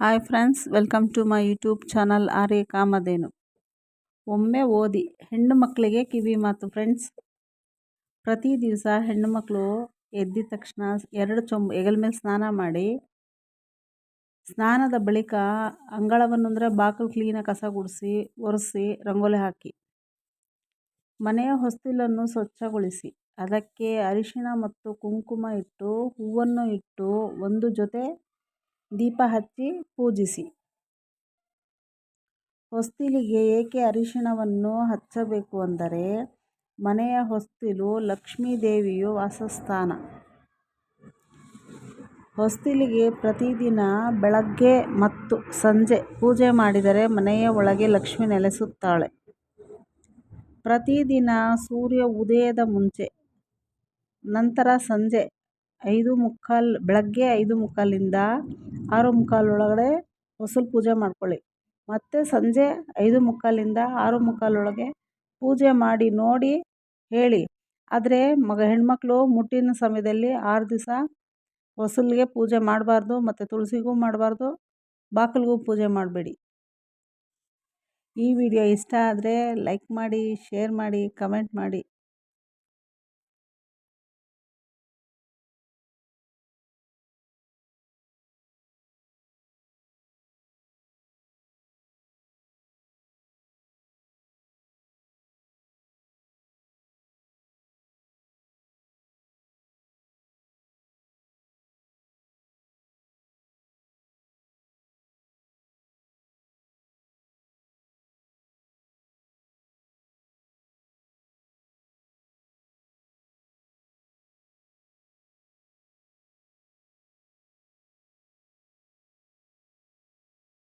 Hi friends welcome to my YouTube channel Arya Kamadhenu ಒಮ್ಮೆ ಓದಿ, ಹೆಣ್ಣು ಮಕ್ಕಳಿಗೆ ಕಿವಿ ಮಾತು ಫ್ರೆಂಡ್ಸ್ ಪ್ರತಿ ದಿವಸ ಹೆಣ್ಣು ಮಕ್ಕಳು ಎದ್ದಿದ ತಕ್ಷಣ ಎರಡು ಚೊಂಬು ಹೆಗಲ ಮೇಲೆ ಸ್ನಾನ ಮಾಡಿ, ಸ್ನಾನದ ಬಳಿಕ ಅಂಗಳವನ್ನು ಅಂದರೆ ಬಾಕಲು ಕ್ಲೀನಾಗಿ ಕಸ ಗುಡಿಸಿ, ಒರೆಸಿ, ರಂಗೋಲಿ ಹಾಕಿ. ಮನೆಯ ಹೊಸ್ತಿಲನ್ನು ಸ್ವಚ್ಛಗೊಳಿಸಿ. ಅದಕ್ಕೆ ಅರಿಶಿಣ ಮತ್ತು ಕುಂಕುಮ ಇಟ್ಟು, ಹೂವನ್ನು ಇಟ್ಟು ಒಂದು ಜೊತೆ ದೀಪ ಹಚ್ಚಿ ಪೂಜಿಸಿ. ಹೊಸ್ತಿಲಿಗೆ ಏಕೆ ಅರಿಶಿಣವನ್ನು ಹಚ್ಚಬೇಕು ಅಂದರೆ, ಮನೆಯ ಹೊಸ್ತಿಲು ಲಕ್ಷ್ಮೀ ದೇವಿಯು ವಾಸಸ್ಥಾನ. ಹೊಸ್ತಿಲಿಗೆ ಪ್ರತಿದಿನ ಬೆಳಗ್ಗೆ ಮತ್ತು ಸಂಜೆ ಪೂಜೆ ಮಾಡಿದರೆ ಮನೆಯ ಒಳಗೆ ಲಕ್ಷ್ಮಿ ನೆಲೆಸುತ್ತಾಳೆ. ಪ್ರತಿದಿನ ಸೂರ್ಯ ಉದಯದ ಮುಂಚೆ, ನಂತರ ಸಂಜೆ ಐದು ಮುಕ್ಕಾಲು, ಬೆಳಗ್ಗೆ ಐದು ಮುಕ್ಕಾಲಿಂದ ಆರು ಮುಕ್ಕಾಲೊಳಗಡೆ ಹೊಸಲು ಪೂಜೆ ಮಾಡ್ಕೊಳ್ಳಿ. ಮತ್ತು ಸಂಜೆ ಐದು ಮುಕ್ಕಾಲಿಂದ ಆರು ಮುಕ್ಕಾಲೊಳಗೆ ಪೂಜೆ ಮಾಡಿ ನೋಡಿ ಹೇಳಿ. ಆದರೆ ಮಗ, ಹೆಣ್ಮಕ್ಳು ಮುಟ್ಟಿನ ಸಮಯದಲ್ಲಿ ಆರು ದಿವಸ ಹೊಸಲಿಗೆ ಪೂಜೆ ಮಾಡಬಾರ್ದು, ಮತ್ತು ತುಳಸಿಗೂ ಮಾಡಬಾರ್ದು ಬಾಗಿಲಿಗೂ ಪೂಜೆ ಮಾಡಬೇಡಿ. ಈ ವಿಡಿಯೋ ಇಷ್ಟ ಆದರೆ ಲೈಕ್ ಮಾಡಿ, ಶೇರ್ ಮಾಡಿ, ಕಮೆಂಟ್ ಮಾಡಿ.